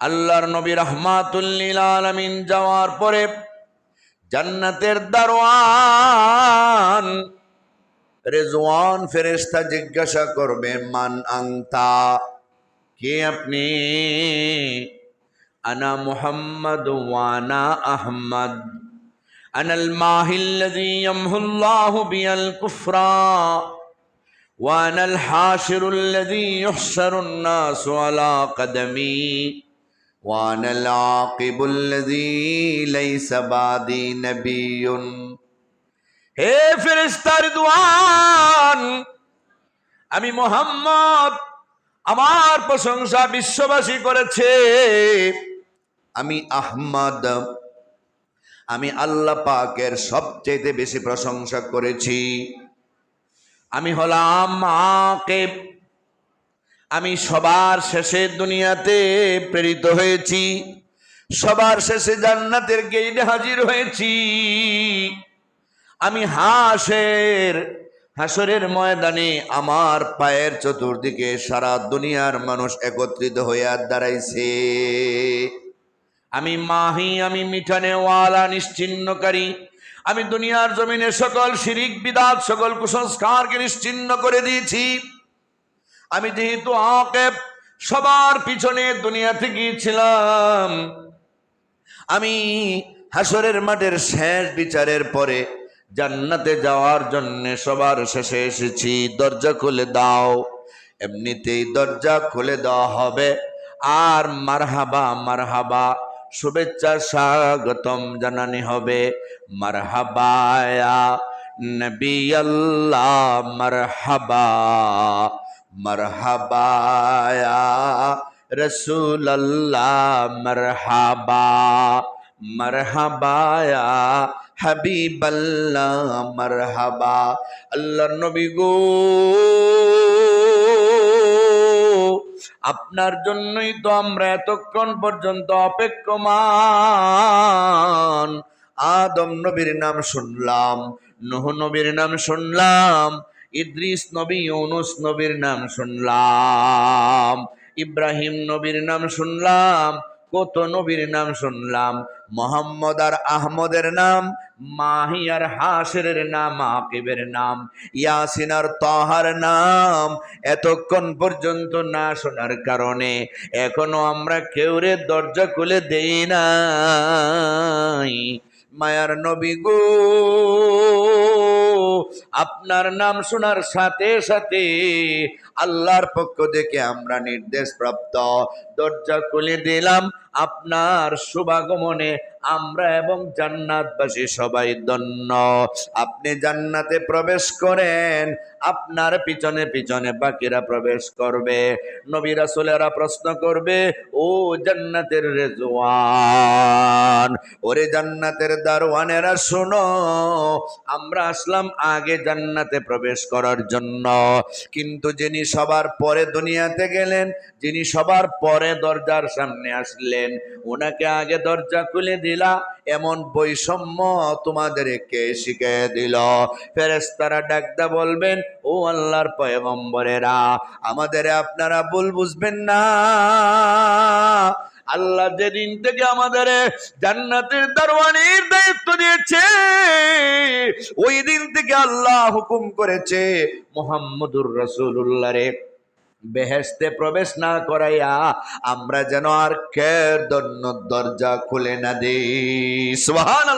আল্লাহর নবী রহমাতুল্লিল আলমিন যাওয়ার পরে জান্নাতের দারওয়ান রেজওয়ান ফেরেশতা জিজ্ঞাসা করবে মান আংতা কে আপনি আনা মুহাম্মদ ওয়ানা আহমদ أنا الماهي الذي يمحو الله بي الكفرا وأنا الحاشر الذي يحشر الناس على قدمي وأنا العاقب الذي ليس بعدي نبي হে ফেরেস্তার দোয়ান আমি মোহাম্মদ আমার প্রশংসা বিশ্ববাসী করেছে আমি আহমদ আমি আল্লাহ পাকের সবচেয়ে বেশি প্রশংসা করেছি আমি হলাম মাকে আমি সবার শেষে দুনিয়াতে প্রেরিত হয়েছি। সবার শেষে জান্নাতের গেইটে হাজির হয়েছি। আমি হাসের, হাসরের ময়দানে আমার পায়ের চতুর্দিকে সারা দুনিয়ার মানুষ একত্রিত হইয়া দাঁড়াইছে। আমি মাহি, আমি মিঠানে ওয়ালা নিশ্চিন্নকারী আমি দুনিয়ার জমিনে সকল শিরিক, বিদাত, সকল কুসংস্কারকে নিশ্চিন্ন করে দিয়েছি। আমি যেহেতু সবার পিছনে দুনিয়াতে গিয়েছিলাম আমি হাসরের মাঠের শেষ বিচারের পরে জান্নাতে যাওয়ার জন্য সবার শেষে এসেছি। দরজা খুলে দাও, এমনিতেই দরজা খুলে দেওয়া হবে। আর মারহাবা মারহাবা, শুভেচ্ছা, স্বাগতম জানানি হবে। মারহাবায়া নবী আল্লাহ, মারহাবা। মারহাবায়া রসুল আল্লাহ মারহাবা, মারহাবায়া হাবিব আল্লাহ মারহাবা, আল্লাহর নবী গো। আপনার জন্যই তো আমরা এতক্ষণ পর্যন্ত অপেক্ষমান। আদম নবীর নাম শুনলাম, নুহ নবীর নাম শুনলাম ইদ্রিস নবী ইউনুস নবীর নাম শুনলাম, ইব্রাহিম নবীর নাম শুনলাম, কত নবীর নাম শুনলাম, মোহাম্মদ আর আহমদের নাম, মাহি আর হাসের নাম, আকিবের নাম, ইয়াসিন আর তহার নাম, এতক্ষণ পর্যন্ত না শোনার কারণে এখনও আমরা কেউরে দরজা খুলে দেই নাই। মায়ার নবী গো। আপনার নাম শোনার সাথে সাথে আল্লাহর পক্ষ থেকে আমরা নির্দেশ প্রাপ্ত দরজা খুলে দিলাম। আপনার শুভাগমনে আমরা এবং জান্নাতবাসী সবাই ধন্য। আপনি জান্নাতে প্রবেশ করেন, আপনার পিছনে পিছনে বাকিরা প্রবেশ করবে। নবী রাসূলেরা প্রশ্ন করবে, ও জান্নাতের রেজওয়ান, ওরে জান্নাতের দারওয়ানেরা শোনো, আমরা আসলাম আগে জান্নাতে প্রবেশ করার জন্য। কিন্তু যিনি সবার পরে দুনিয়াতে গেলেন, যিনি সবার পরে দরজার সামনে আসলেন। ওনাকে আগে দরজা খুলে দিলা, এমন বৈষম্য তোমাদেরকে শিখে দিল। ফেরেস্তারা ডাকদা বলবেন, ও আল্লাহর পয়গম্বরেরা, আমাদের আপনারা ভুল বুঝবেন না। আল্লাহ যেদিন থেকে আমাদের জান্নাতের দারওয়ানির দায়িত্ব দিয়েছে, ওই দিন থেকে আল্লাহ হুকুম করেছে, মোহাম্মদুর রসুল্লাহ রে। বেহেস্তে প্রবেশ না করাইয়া আমরা যেন আর কের দরজা খুলে না দিই। সুবহানাল্লাহ।